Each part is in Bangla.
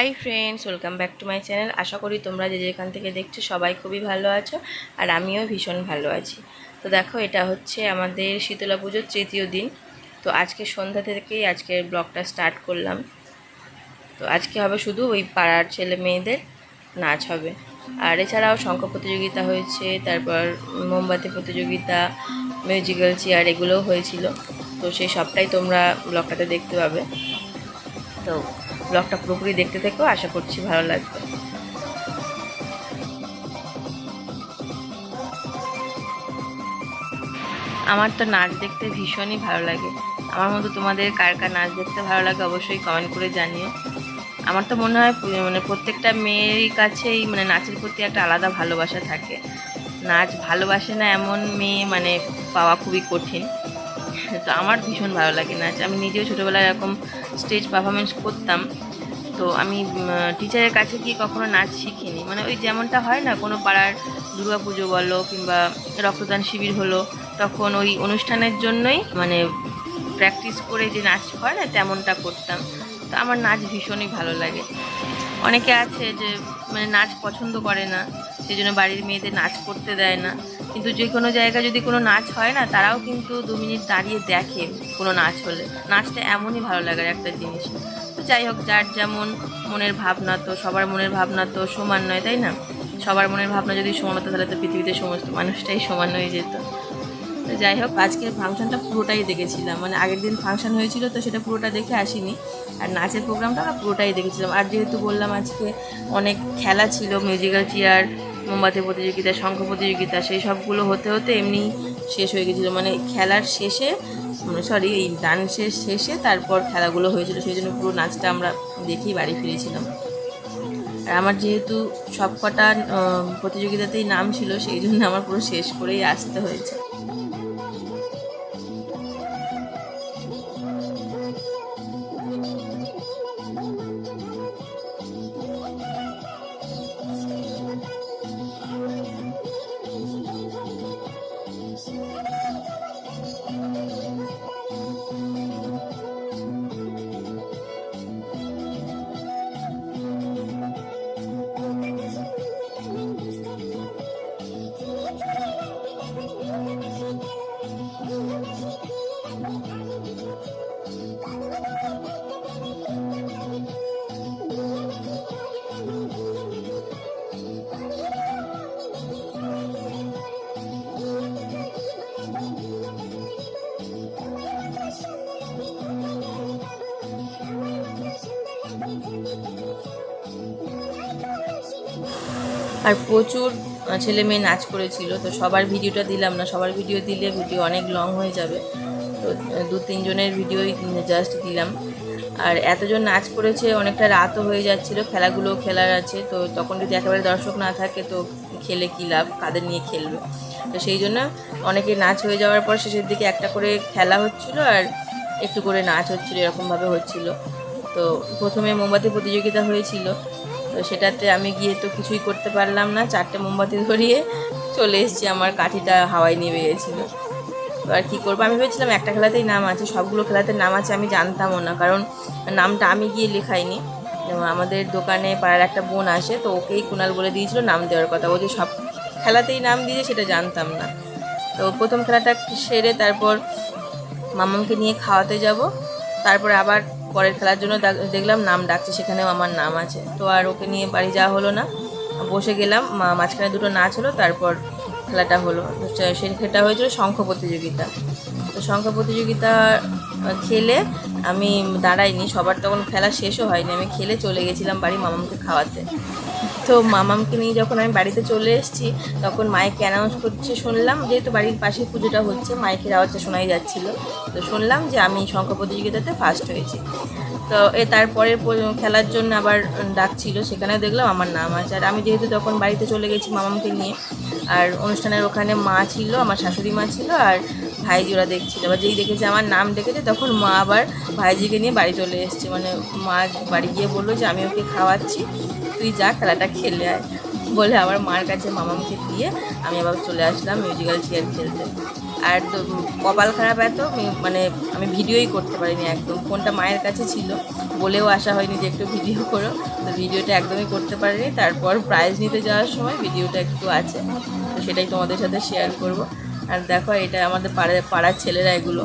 Hi friends, welcome back to my channel. আশা করি তোমরা যে যেখান থেকে দেখছ সবাই খুবই ভালো আছো আর আমিও ভীষণ ভালো আছি। তো দেখো, এটা হচ্ছে আমাদের শীতলা পুজোর তৃতীয় দিন। তো আজকে সন্ধ্যা থেকেই আজকের ব্লগটা স্টার্ট করলাম। তো আজকে হবে শুধু ওই পাড়ার ছেলে মেয়েদের নাচ হবে। আর এছাড়াও শঙ্খ প্রতিযোগিতা হয়েছে, তারপর মোমবাতি প্রতিযোগিতা মিউজিক্যাল চেয়ার এগুলোও হয়েছিল। তো সেই সবটাই তোমরা ব্লগটাতে দেখতে পাবে। তো ব্লগটা পুরোপুরি দেখতে থেকেও আশা করছি ভালো লাগবে। আমার তো নাচ দেখতে ভীষণই ভালো লাগে। আমার মতো তোমাদের কার কার নাচ দেখতে ভালো লাগে অবশ্যই কমেন্ট করে জানিও। আমার তো মনে হয় মানে প্রত্যেকটা মেয়েরই কাছেই মানে নাচের প্রতি একটা আলাদা ভালোবাসা থাকে। নাচ ভালোবাসে না এমন মেয়ে মানে পাওয়া খুবই কঠিন। তো আমার ভীষণ ভালো লাগে নাচ। আমি নিজেও ছোটোবেলায় এরকম স্টেজ পারফরমেন্স করতাম। তো আমি টিচারের কাছে গিয়ে কখনো নাচ শিখিনি। মানে ওই যেমনটা হয় না, কোনো পাড়ার দুর্গা পুজো বলো কিংবা রক্তদান শিবির হলো, তখন ওই অনুষ্ঠানের জন্যই মানে প্র্যাকটিস করে যে নাচ হয় না, তেমনটা করতাম। তো আমার নাচ ভীষণই ভালো লাগে। অনেকে আছে যে মানে নাচ পছন্দ করে না, সেই জন্য বাড়ির মেয়েদের নাচ করতে দেয় না। কিন্তু যে কোনো জায়গায় যদি কোনো নাচ হয় না, তারাও কিন্তু দু মিনিট দাঁড়িয়ে দেখে কোনো নাচ হলে। নাচটা এমনই ভালো লাগার একটা জিনিস। তো যাই হোক, যার যেমন মনের ভাবনা তো, সবার মনের ভাবনা তো সমান নয়, তাই না? সবার মনের ভাবনা যদি সমান হতো, তাহলে তো পৃথিবীতে সমস্ত মানুষটাই সমান হয়ে যেত। তো যাই হোক, আজকের ফাংশনটা পুরোটাই দেখেছিলাম। মানে আগের দিন ফাংশন হয়েছিল, তো সেটা পুরোটা দেখে আসিনি। আর নাচের প্রোগ্রামটা আমরা পুরোটাই দেখেছিলাম। আর যেহেতু বললাম আজকে অনেক খেলা ছিল মিউজিক্যাল চেয়ার মোমবাতি প্রতিযোগিতা, শঙ্খ প্রতিযোগিতা, সেই সবগুলো হতে হতে এমনি শেষ হয়ে গেছিল। মানে খেলার শেষে সরি এই ডান্সের শেষে তারপর খেলাগুলো হয়েছিল। সেই জন্য পুরো নাচটা আমরা দেখেই বাড়ি ফিরেছিলাম। আর আমার যেহেতু সব কটা প্রতিযোগিতাতেই নাম ছিল, সেই জন্য আমার পুরো শেষ করেই আসতে হয়েছে। আর প্রচুর ছেলে মেয়ে নাচ করেছিল, তো সবার ভিডিওটা দিলাম না। সবার ভিডিও দিলে ভিডিও অনেক লং হয়ে যাবে। তো দু তিনজনের ভিডিওই জাস্ট দিলাম। আর এতজন নাচ করেছে, অনেকটা রাতও হয়ে যাচ্ছিল খেলাগুলো খেলার আছে। তো তখন যদি একেবারে দর্শক না থাকে, তো খেলে কী লাভ? কাদের নিয়ে খেলবে? তো সেই জন্য অনেকে নাচ হয়ে যাওয়ার পর শেষের দিকে একটা করে খেলা হচ্ছিল আর একটু করে নাচ হচ্ছিল, এরকমভাবে হচ্ছিল। তো প্রথমে মোমবাতি প্রতিযোগিতা হয়েছিল। তো সেটাতে আমি গিয়ে তো কিছুই করতে পারলাম না। চারটে মোমবাতি ধরিয়ে চলে এসেছি, আমার কাঠিটা হাওয়ায় নেমে গেছিল। তো আর কী করব? আমি ভেবেছিলাম একটা খেলাতেই নাম আছে, সবগুলো খেলাতে নাম আছে, আমি জানতামও না। কারণ নামটা আমি গিয়ে লেখাইনি। আমাদের দোকানে পাড়ার একটা বোন আসে, তো ওকেই কুনাল বলে দিয়েছিল নাম দেওয়ার কথা। ও যে সব খেলাতেই নাম দিয়েছে সেটা জানতাম না। তো প্রথম খেলাটা সেরে তারপর মামামকে নিয়ে খাওয়াতে যাব। তারপরে আবার পরের খেলার জন্য দেখলাম নাম ডাকছে, সেখানেও আমার নাম আছে। তো আর ওকে নিয়ে বাড়ি যাওয়া হলো না। বসে গেলাম মাঝখানে দুটো নাচ হলো, তারপর খেলাটা হলো। সেই খেলাটা হয়েছিল শঙ্খ প্রতিযোগিতা। তো শঙ্খ প্রতিযোগিতা খেলে আমি দাঁড়াইনি, সবার তখন খেলা শেষও হয়নি, আমি খেলে চলে গেছিলাম বাড়ি মামামকে খাওয়াতে। তো মামামকে নিয়ে যখন আমি বাড়িতে চলে এসেছি, তখন মাইকে অ্যানাউন্স করছে, শুনলাম যেহেতু বাড়ির পাশে পুজোটা হচ্ছে, মাইকের আওয়াজটা শোনাই যাচ্ছিল। তো শুনলাম যে আমি শঙ্খ প্রতিযোগিতাতে ফার্স্ট হয়েছি। তো এ তারপরের খেলার জন্য আবার ডাকছিল সেখানে দেখলাম আমার নাম আছে। আর আমি যেহেতু তখন বাড়িতে চলে গেছি মামামকে নিয়ে, আর অনুষ্ঠানের ওখানে মা ছিল, আমার শাশুড়ি মা ছিল, আর ভাইজি ওরা দেখছিল এবার যেই দেখেছে, আমার নাম ডেকেছে তখন মা আবার ভাইজিকে নিয়ে বাড়ি চলে এসছে। মানে মা বাড়ি গিয়ে বলল যে, আমি ওকে খাওয়াচ্ছি, তুই যা, খেলাটা খেলে আয়। বলে আবার মার কাছে মামামকে দিয়ে আমি আবার চলে আসলাম মিউজিক্যাল চেয়ার খেলতে। আর তো কপাল খারাপ এত মানে আমি ভিডিওই করতে পারিনি একদম। ফোনটা মায়ের কাছে ছিল, বলেও আসা হয়নি যে একটু ভিডিও করো। তো ভিডিওটা একদমই করতে পারিনি। তারপর প্রাইজ নিতে যাওয়ার সময় ভিডিওটা একটু আছে, তো সেটাই তোমাদের সাথে শেয়ার করব। আর দেখো এটা আমাদের পাড়ার পাড়ার ছেলেরা এগুলো।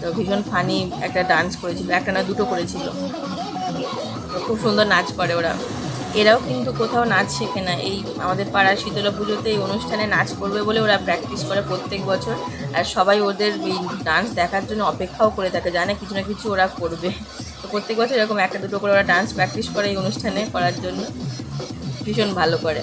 তো ভীষণ ফানি একটা ডান্স করেছিল, একটা না দুটো করেছিল। খুব সুন্দর নাচ করে ওরা। এরাও কিন্তু কোথাও নাচ শেখে না। এই আমাদের পাড়ার শীতলা পুজোতে এই অনুষ্ঠানে নাচ করবে বলে ওরা প্র্যাকটিস করে প্রত্যেক বছর। আর সবাই ওদের এই ডান্স দেখার জন্য অপেক্ষাও করে থাকে, জানে কিছু না কিছু ওরা করবে। তো প্রত্যেক বছর এরকম একটা দুটো করে ওরা ডান্স প্র্যাকটিস করে এই অনুষ্ঠানে করার জন্য। ভীষণ ভালো করে।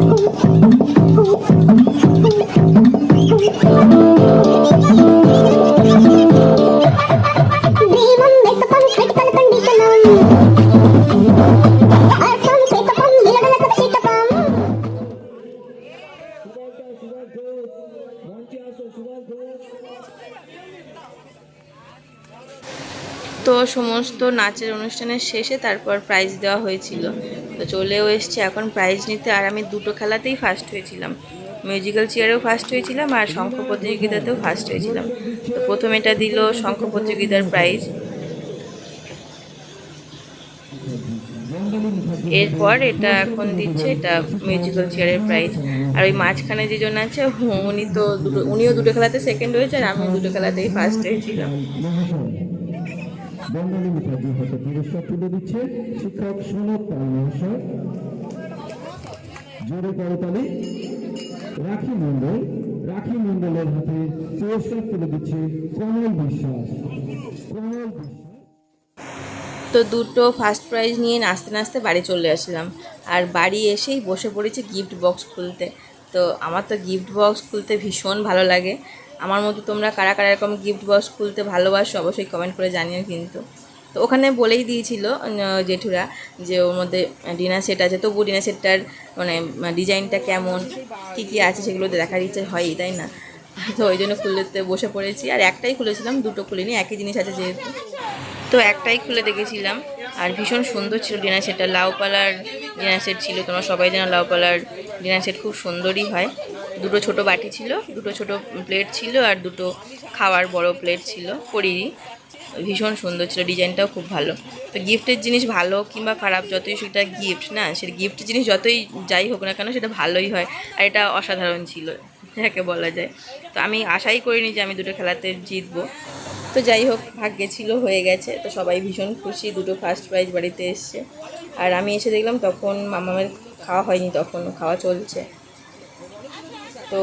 সমস্ত নাচের অনুষ্ঠানের শেষে তারপর প্রাইজ দেওয়া হয়েছিল। তো চলেও এসছে, এখন প্রাইজ নিতে। আর আমি দুটো খেলাতেই ফার্স্ট হয়েছিলাম। মিউজিক্যাল চেয়ারেও ফার্স্ট হয়েছিলাম আর শঙ্খ প্রতিযোগিতাতেও ফার্স্ট হয়েছিলাম। তো প্রথম এটা দিল শঙ্খ প্রতিযোগিতার প্রাইজ এরপর এটা এখন দিচ্ছে এটা মিউজিক্যাল চেয়ারের প্রাইজ আর ওই মাঝখানে যে জন আছে উনি তো দুটো, উনিও দুটো খেলাতে সেকেন্ড হয়েছে আর আমিও দুটো খেলাতেই ফার্স্ট হয়েছিলাম। বঙ্গালী মুখার্জি হাতে পুরস্কার তুলে দিচ্ছে শিক্ষক সনদ পাল মহাশয় জোরে করতালি রাখি মণ্ডল, রাখি মণ্ডলের হাতে পুরস্কার তুলে দিচ্ছে কমল বিশ্বাস। কমল তো দুটো ফার্স্ট প্রাইজ নিয়ে নাচতে নাচতে বাড়ি চলে আসলাম। আর বাড়ি এসেই বসে পড়েছি গিফট বক্স খুলতে। তো আমার তো গিফট বক্স খুলতে ভীষণ ভালো লাগে। আমার মতো তোমরা কারা কারা এরকম গিফট বক্স খুলতে ভালোবাসো অবশ্যই কমেন্ট করে জানিও কিন্তু। তো ওখানে বলেই দিয়েছিল জেঠুরা যে ওর মধ্যে ডিনার সেট আছে। তবু ডিনার সেটটার মানে ডিজাইনটা কেমন, কী কী আছে সেগুলো দেখার ইচ্ছে হয়ই, তাই না? তো ওই জন্য খুলতে বসে পড়েছি। আর একটাই খুলেছিলাম, দুটো খুলিনি, একই জিনিস আছে যেহেতু। তো একটাই খুলে দেখেছিলাম। আর ভীষণ সুন্দর ছিল ডিনার সেটটা লাউ পালার ডিনার সেট ছিল, তোমরা সবাই জানো লাউ পালার ডিনার সেট খুব সুন্দরই হয়। দুটো ছোট বাটি ছিল, দুটো ছোট প্লেট ছিল আর দুটো খাওয়ার বড় প্লেট ছিল করিরি ভীষণ সুন্দর ছিল, ডিজাইনটাও খুব ভালো। তো গিফটের জিনিস ভালো কিংবা খারাপ, যতই সেটা গিফট না সেটা গিফটের জিনিস যতই যাই হোক না কেন, সেটা ভালোই হয়। আর এটা অসাধারণ ছিল, যাকে বলা যায়। তো আমি আশাই করিনি যে আমি দুটো খেলাতে জিতবো। তো যাই হোক, ভাগ্যে ছিল, হয়ে গেছে। তো সবাই ভীষণ খুশি, দুটো ফার্স্ট প্রাইজ বাড়িতে এসছে। আর আমি এসে দেখলাম তখন মামামের খাওয়া হয়নি তখন খাওয়া চলছে। তো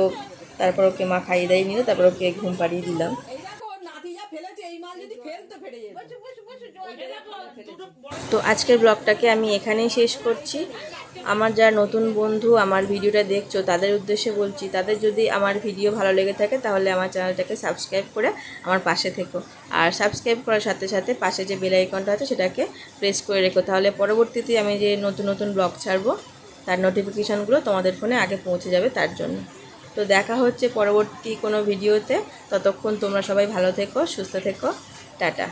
তারপর ওকে মা খাইয়ে দাইয়ে নিল তারপর ওকে ঘুম পাড়িয়ে দিলাম। তো আজকের ব্লগটাকে আমি এখানেই শেষ করছি। আমার যারা নতুন বন্ধু আমার ভিডিওটা দেখছ, তাদের উদ্দেশ্যে বলছি, তাদের যদি আমার ভিডিও ভালো লেগে থাকে, তাহলে আমার চ্যানেলটাকে সাবস্ক্রাইব করে আমার পাশে থেকো। আর সাবস্ক্রাইব করার সাথে সাথে পাশে যে বেল আইকনটা আছে, সেটাকে প্রেস করে রেখো। তাহলে পরবর্তীতে আমি যে নতুন নতুন ব্লগ ছাড়বো, তার নোটিফিকেশানগুলো তোমাদের ফোনে আগে পৌঁছে যাবে তার জন্য। তো দেখা হচ্ছে পরবর্তী কোনো ভিডিওতে। ততক্ষণ তোমরা সবাই ভালো থেকো সুস্থ থেকো। টাটা।